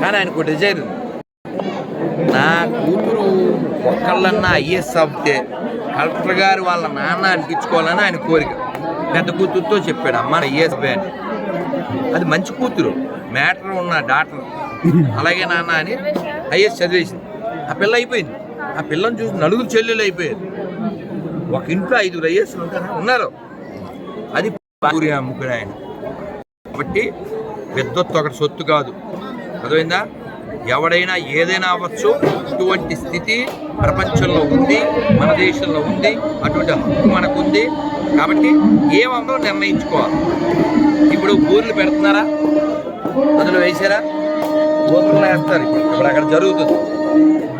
కానీ ఆయనకు డిజైర్ ఉంది. నా కూతురు ఒక్కళ్ళన్నా ఐఏఎస్ అవుతే కలెక్టర్ గారు వాళ్ళ నాన్న అనిపించుకోవాలని ఆయన కోరిక. పెద్ద కూతురుతో చెప్పాడు అమ్మ ఐఏఎస్ అని. అది మంచి కూతురు మ్యాటర్ ఉన్న డాక్టర్. అలాగే నాన్న అని ఐఎస్ చదివేసింది. ఆ పిల్ల అయిపోయింది. ఆ పిల్లని చూసి నలుగురు చెల్లెలు అయిపోయారు. ఒక ఇంట్లో ఐదుగురు ఐఏఎస్ ఉంటారా? ఉన్నారు. అది పావురి అమ్ముకునే ఆయన. కాబట్టి పెద్దొత్తు ఒకటి సొత్తు కాదు. అర్థమైందా? ఎవడైనా ఏదైనా అవ్వచ్చు ఇటువంటి స్థితి ప్రపంచంలో ఉంది మన దేశంలో ఉంది అటువంటి హక్కు మనకు ఉంది కాబట్టి ఏమో నిర్ణయించుకోవాలి? ఇప్పుడు బూర్లు పెడుతున్నారా? అందులో వేసారా? బూర్లు వేస్తారు ఇప్పుడు. ఇప్పుడు అక్కడ జరుగుతుంది.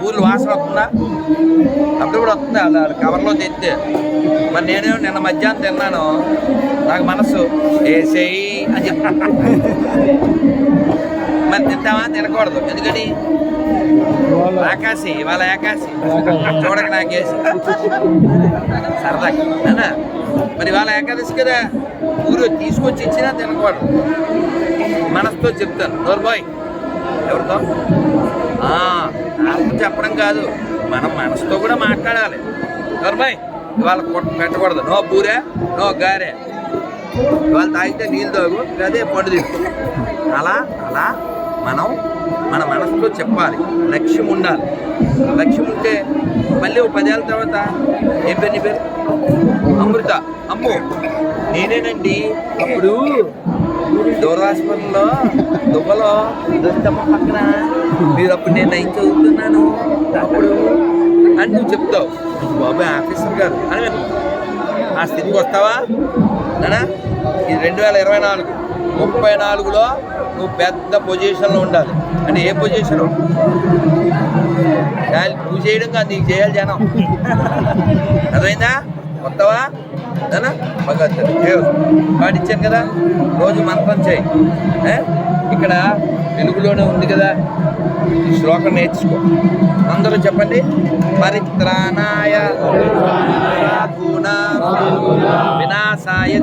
బూర్లు వాసన వస్తుందా? అప్పుడు కూడా వస్తుంది. అలా కవర్లో తెస్తే మరి నేనేమో నిన్న మధ్యాహ్నం తిన్నాను. నాకు మనసు వేసేయి అని చెప్పి. మరి తింటావా? తినకూడదు. ఎందుకని? ఆకాశి ఇవాళ ఆకాశి. చూడక నాకేసి. సరదా అన్నా మరి ఇవాళ ఏకాదశి కదా. ఊరు తీసుకొచ్చి ఇచ్చినా తినకూడదు. మనసుతో చెప్తాను. నోరు బాయ్. ఎవరితో? ఆ, నాకు చెప్పడం కాదు. మనం మనసుతో కూడా మాట్లాడాలి. నోర్ బాయ్. ఇవాళ పెట్టకూడదు. నో బూరే నో గారే. ఇవాళ తాగితే నీళ్ళు తాగు అదే పండు తిను. అలా అలా. మనం మన మనసులో చెప్పాలి. లక్ష్యం ఉండాలి. లక్ష్యం ఉంటే మళ్ళీ ఒక పదేళ్ళ తర్వాత ఏం పేరు నీ పేరు? అమృత. అమ్ము నేనేనండి. అప్పుడు దూరహాస్పిటల్లో దుబ్బలో దొరితమ్మ పక్కన మీరు అప్పుడు నేను నైన్ చదువుతున్నాను. అప్పుడు అని నువ్వు చెప్తావు. బాబాయ్ ఆఫీసర్ గారు. అని నేను ఆ స్థితికి వస్తావా? నానా ఇది రెండు వేల ఇరవై నాలుగు. ముప్పై నాలుగులో నువ్వు పెద్ద పొజిషన్లో ఉండాలి. అంటే ఏ పొజిషన్ నువ్వు చేయడం కాదు నీకు చేయాలి జనం. అర్థమైందా? కొత్తవా అనా భగవంతుడు చేయవు కదా? రోజు మంత్రం చేయి. ఇక్కడ తెలుగులోనే ఉంది కదా? శ్లోకం నేర్చుకో. అందరూ చెప్పండి. పరిత్రాణాయ వినాశాయ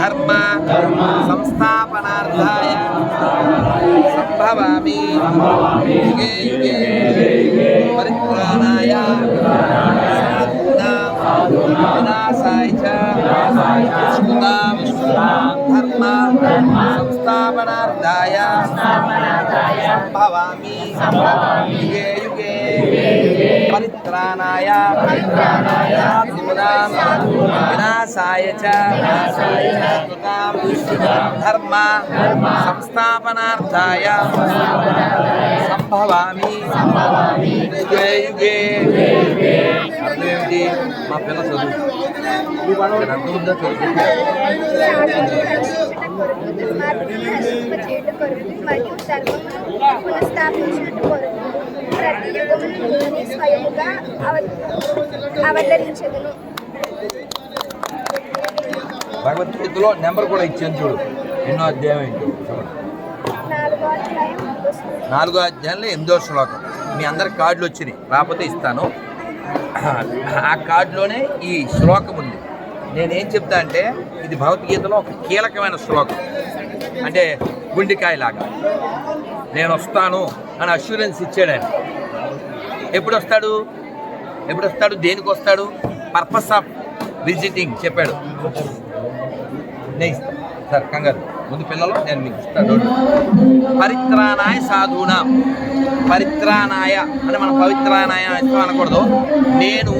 ధర్మ సంస్థాపనార్థాయ సంభవామి. యుగే యుగే పరిత్రాణాయ వినాశాయ ధర్మ సంస్థాపనార్థాయ సంభవామి యుగే యుగే పరిత్రాణాయ సాధూనాం వినాశాయ చ దుష్కృతాం ధర్మ సంస్థాపనార్థాయ సంభవామి యుగే యుగే అర్థమేమిటి మా పిల్ల చదువు మరియు ధర్మమును పునఃస్థాపించినట్టు ప్రతి యుగమును స్వయముగా అవ- అవతరించదును భగవద్గీతలో నెంబర్ కూడా ఇచ్చాను చూడు. ఎన్నో అధ్యాయం ఏంటో. నాలుగో అధ్యాయంలో ఎనిమిదో శ్లోకం. మీ అందరి కార్డులు వచ్చినాయి. రాకపోతే ఇస్తాను. ఆ కార్డులోనే ఈ శ్లోకం ఉంది. నేనేం చెప్తా అంటే ఇది భగవద్గీతలో ఒక కీలకమైన శ్లోకం. అంటే గుండెకాయలాగా. నేను వస్తాను అని అష్యూరెన్స్ ఇచ్చాడు ఆయన. ఎప్పుడు వస్తాడు ఎప్పుడు వస్తాడు దేనికి వస్తాడు పర్పస్ ఆఫ్ విజిటింగ్ చెప్పాడు. నేను సార్ కంగారు. ముందు పిల్లలు నేను మీకు ఇస్తాను పరిత్రాణాయ సాధునా పరిత్రాణాయ అని మనం పవిత్రానాయ అనకూడదు. నేను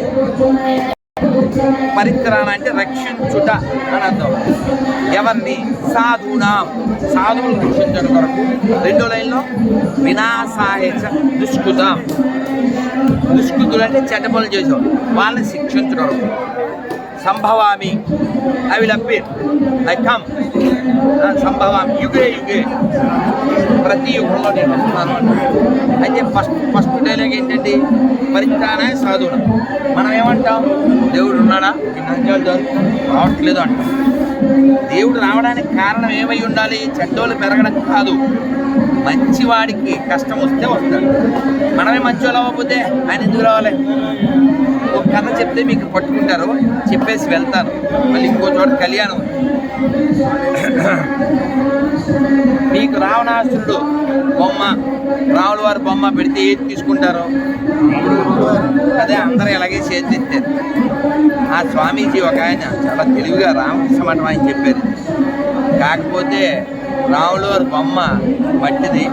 పరిత్రాణ అంటే రక్షించుట అని అర్థం. ఎవరిని? సాధునా సాధువులు రక్షించడం కొరకు. రెండో లైన్లో వినాశాహేచ చ దుష్కృతం. దుష్కృతులు అంటే చెడ్డ పనులు చేసాం వాళ్ళని శిక్షించడం సంభవామి I will appear I come సంభవం యుగే యుగే. ప్రతి యుగంలో నేను వస్తున్నాను అయితే ఫస్ట్ ఫస్ట్ డైలాగ్ ఏంటంటే పరిత్రాణ సాధువుడు మనం ఏమంటాం? దేవుడు ఉన్నాడా? నంజాలు రావట్లేదు అంటాం. దేవుడు రావడానికి కారణం ఏమై ఉండాలి? చెడ్డోళ్ళు పెరగడం కాదు. మంచివాడికి కష్టం వస్తే వస్తాడు. మనమే మంచోళ్ళు అవ్వకపోతే ఆయన ఎందుకు రావాలి? ఒక కథ చెప్తే మీకు పట్టుకుంటారు. చెప్పేసి వెళ్తాను. మళ్ళీ ఇంకో చోట కళ్యాణం. మీకు రావణాసురుడు బొమ్మ రావుల వారి బొమ్మ పెడితే ఏది తీసుకుంటారు? అదే అందరూ ఇలాగే చేతిస్తారు ఆ స్వామీజీ ఒక ఆయన చాలా తెలివిగా రామకృష్ణ మఠం ఆయన చెప్పారు. కాకపోతే రాముల వారి బొమ్మ మట్టిది.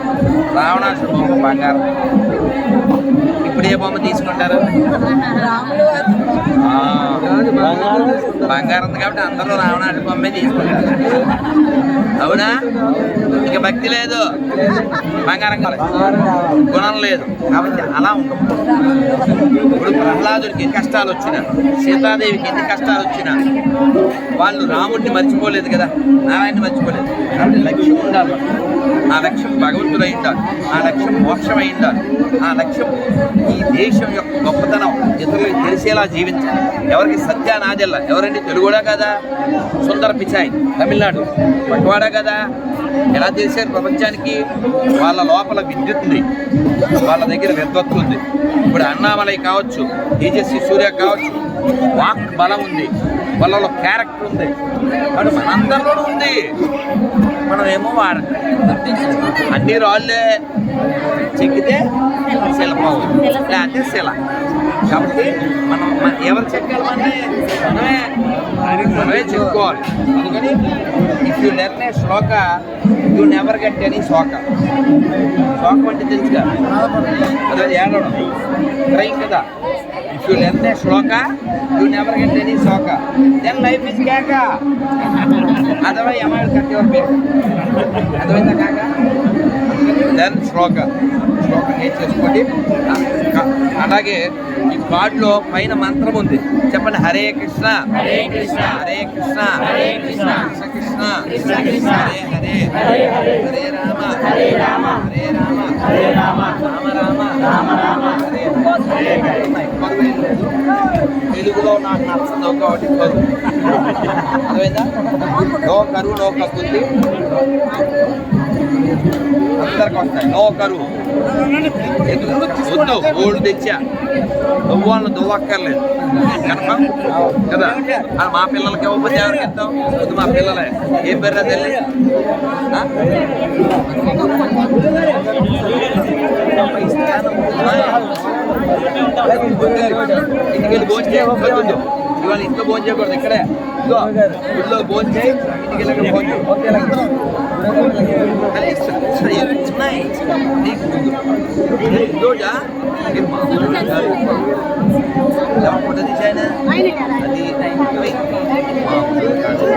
రావణాసుడు బొమ్మ బంగారం. ఇప్పుడు ఏ బొమ్మ తీసుకుంటారు? బంగారం ఉంది కాబట్టి అందరూ రావణాసురుడు బొమ్మే తీసుకుంటారు. అవునా? ఇక భక్తి లేదు. బంగారం కాలేదు గుణం లేదు. కాబట్టి అలా ఉండవు ఇప్పుడు ప్రహ్లాదుడికి ఎన్ని కష్టాలు వచ్చినా సీతాదేవికి ఎన్ని కష్టాలు వచ్చినా వాళ్ళు రాముడిని మర్చిపోలేదు కదా నారాయణని మర్చిపోలేదు. కాబట్టి లక్ష్యం ఉండాలి. ఆ లక్ష్యం భగవంతుడు ఉండాలి ఆ లక్ష్యం మోక్షం అయి ఉండాలి ఆ లక్ష్యం ఈ దేశం యొక్క గొప్పతనం ఇతరులకు తెలిసేలా జీవించాలి. ఎవరికి సత్యానాదెల్ల ఎవరండి? తెలుగుడా కదా? సుందర పిచాయ్ తమిళనాడు. పట్టువాడా కదా? ఎలా తెలిసారు ప్రపంచానికి? వాళ్ళ లోపల విద్యుత్ ఉంది. వాళ్ళ దగ్గర విద్వత్తు ఉంది. ఇప్పుడు అన్నామలై కావచ్చు తేజస్వి సూర్య కావచ్చు వాక్ బలం ఉంది. వాళ్ళలో క్యారెక్టర్ ఉంది. వాడు మనందరిలోనూ ఉంది. మనం ఏమో వాడటం అన్ని రాళ్ళే చెక్కితే శిల్పం లేకపోతే శిల. కాబట్టి మనం మన- ఎవరు చెక్కాలి మనమే? మనమే చెప్పుకోవాలి అందుకని if you learn a shloka you never get అని శోక శోకం అంటే తెలుసుగా అదే ఏడవడం. క్రైమ్ కదా. If you learn a shloka you never get అని శోక దెన్ లైఫ్ ఇస్ కేక అదవై అమ్మాయిలు కట్టేవారు పేరు అర్థమైందా కాక దెన్ శ్లోక శ్లోకం నేర్చేసుకోండి అ- అలాగే ఈ పాటలో పైన మంత్రం ఉంది చెప్పండి హరే కృష్ణ హరే కృష్ణ హరే కృష్ణ హరే కృష్ణ కృష్ణ కృష్ణ కృష్ణ హరే హరే హరే రామ హరే రామ హరే రామ హరే రామ రామ రామ రామ రామ హరే హరే ఉన్నాయి. పరువు ఏం లేదు. తెలుగులో నాకు నచ్చదు కాబట్టి అర్థమైందా? నో కరువు నో కక్కుద్ది అందరికి వస్తాయి. నో కరువు వద్దు గోల్డ్ తెచ్చా. దువ్వాలను దువ్వక్కర్లేదు. కన్ఫర్మ్ కదా? అది మా పిల్లలకి ఎవరికి ఇస్తాం వద్దు మా పిల్లలే. ఏం పేరు తెల్లి? ఇంటికి భోజనం చేయకూడదు ఇవాళ ఇంట్లో భోజనం చేయకూడదు ఇక్కడే ఇదిగో ఇంట్లో భోజనం చేయి ఇంటికి వెళ్ళి భోజనం అది ఇష్టం. రోజా ఇది మామూలుగా ఫోటో తీసాయన అది మామూలుగా కాదు.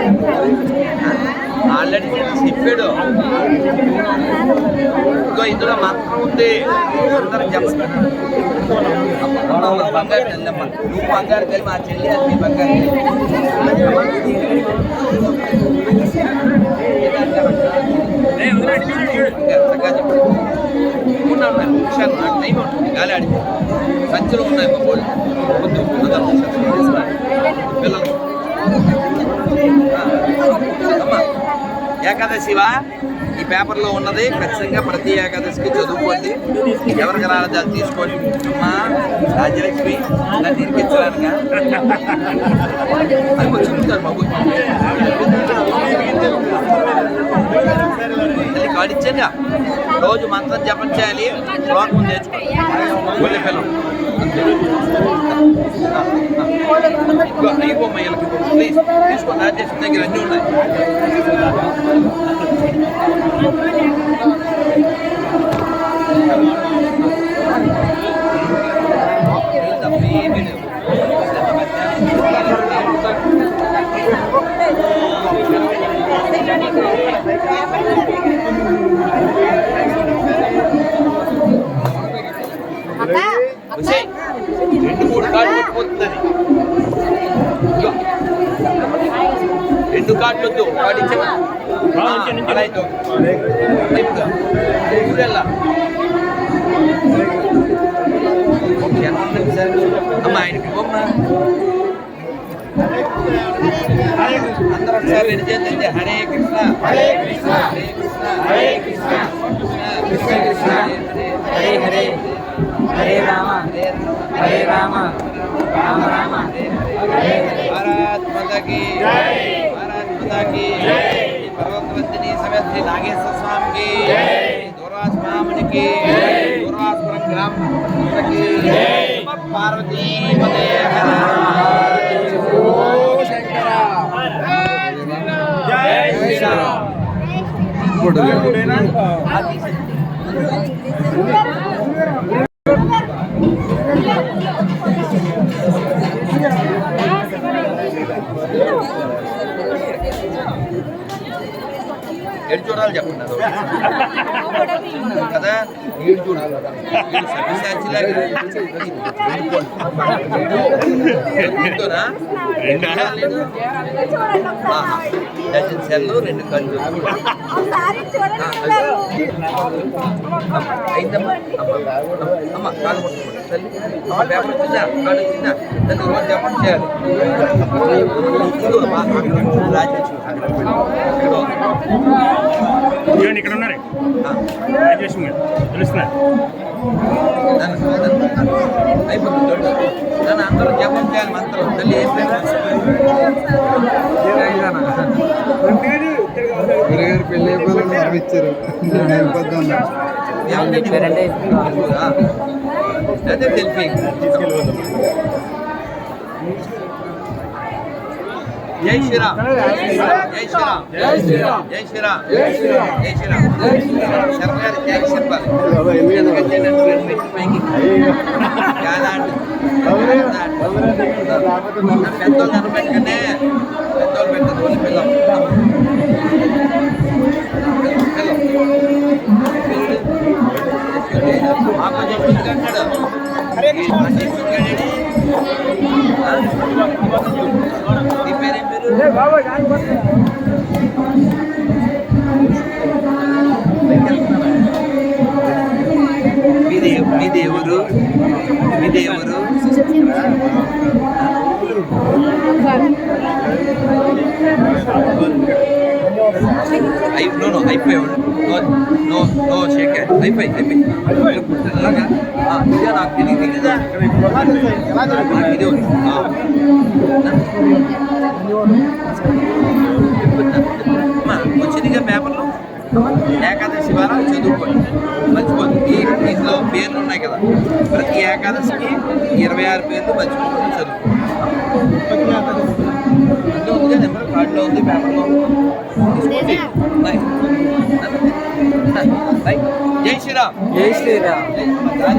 ఆల్రెడీ చెప్పాడు. ఇంకో ఇందులో మంత్రం ఉంది. అందరికి చెప్తాను బంగారు చెల్లెమ్మ నువ్వు బంగారు కలిపి మా చెల్లి అది బంగారు తల్లి. చక్కగా చెప్పు. ఉన్నాయి, ఉన్నాయి. నిమిషాలు నాకు టైం ఉంటుంది గాలి ఆడితే సంచులు ఉన్నాయి మా బోర్డు వద్దు కుదరదు. పిల్లలు ఆ, అమ్మా ఏకాదశివా ఈ పేపర్లో ఉన్నది. ఖచ్చితంగా ప్రతి ఏకాదశికి చదువుకోండి. ఎవరికి రాలేదు అది తీసుకోండి. అమ్మా రాజ్యలక్ష్మి నన్ను ఇరికించడానిక అది కొంచెం చెప్తారు బాబు. తల్లి రోజు మంత్రం జపం చేయాలి. శ్లోకం తెచ్చుకోవాలి పిల్లలు అయిపో మయ్యలకి ప్లీజ్ తీసుకోండి రాజేశ్వరి దగ్గర అన్నీ ఉన్నాయి ఏమీ లేవు. వచ్చేయ్. రెండు మూడు కార్డు పట్టుకుపోతుంది అది. ఇదిగో. రెండు కార్డులు వద్దు వాడి ఇచ్చేవా అలా అయితే ఓకే. వైపుగా. ఊరెళ్ళా. ఓకే, అన్నం సార్. అమ్మ ఆయనకి బొమ్మ అందరూ ఒకసారి రెండు చేతులు ఎత్తి, హరే కృష్ణ హరే కృష్ణ హరే కృష్ణ హరే కృష్ణ కృష్ణ కృష్ణ హరే హరే హరే రామ హరే రామ రామ రామ హరే హరే భారత్ మాతా కీ माता की। भगवतवंदिनी समेत श्री नागेश्वर स्वामी की। दुराज ब्राह्मण की। दुराजपुरम ग्राम की। पार्वती पते जय श्री అదొకటి. కదా? చూడాలి చెప్పండి రెండు చూడాలి డజన్ సెల్లు రెండు కళ్ళు అయిందమ్మా అమ్మ కాలు తల్లి పేపర్ వచ్చిందా? కాలు వచ్చిందా? తల్లి రోజు చెప్పండి చేయాలి. ఇదిగో ఇక్కడ ఉన్నారు. ఆ, రాజేష్ గారు తెలుస్తున్నారు అయిపోతుంది. నన్ను అందరూ జపం చేయాలి మంత్రం. తల్లి? గురుగారు అయిపోద్దాం అన్నాడు. ఏమండి నీ పేరు? తెలుగురా? అదే తెలిపి జై శ్రీరామ్ జై శ్రీరామ్ జై శ్రీరామ్ జై శ్రీరామ్ జై శ్రీరామ్ జై శ్రీరామ్ శర్మ గారి జై చెప్పాలి ఎందుకంటే నన్ను రెండు మెట్లు పైకి యాదాంటి పెద్దోళ్ళు నిలబెట్టకండి పెద్దోళ్ళు పెట్టదు ఓన్లీ పిల్లం మాకు చెప్పింది అంటాడు నీ మీ దేవురు మీ దేవురు Thank you. ఎవరు మీది ఎవరు అయి నో నో అయిపోయావు నో నో నో షేక్ అయిపోయి అయిపోయి అలాగా ఆ, ఇదే నాకు తెలియదు కదా ఇది ఉంది. ఆ. అమ్మా, వచ్చిందిగా పేపర్లో ఏకాదశి వారాలు చదువుకోండి మర్చిపోద్దు ఈ ఇందులో పేర్లు ఉన్నాయి కదా ప్రతి ఏకాదశికి ఇరవై ఆరు పేర్లు మర్చిపోకుండా చదువుకోండి అందులో ఉంది నెంబర్ కార్డులో ఉంది పేపర్లో ఉంది. తీసుకోండి. బై. బై. జై శ్రీరామ్ జై శ్రీరామ్ జై శ్రీరామ్.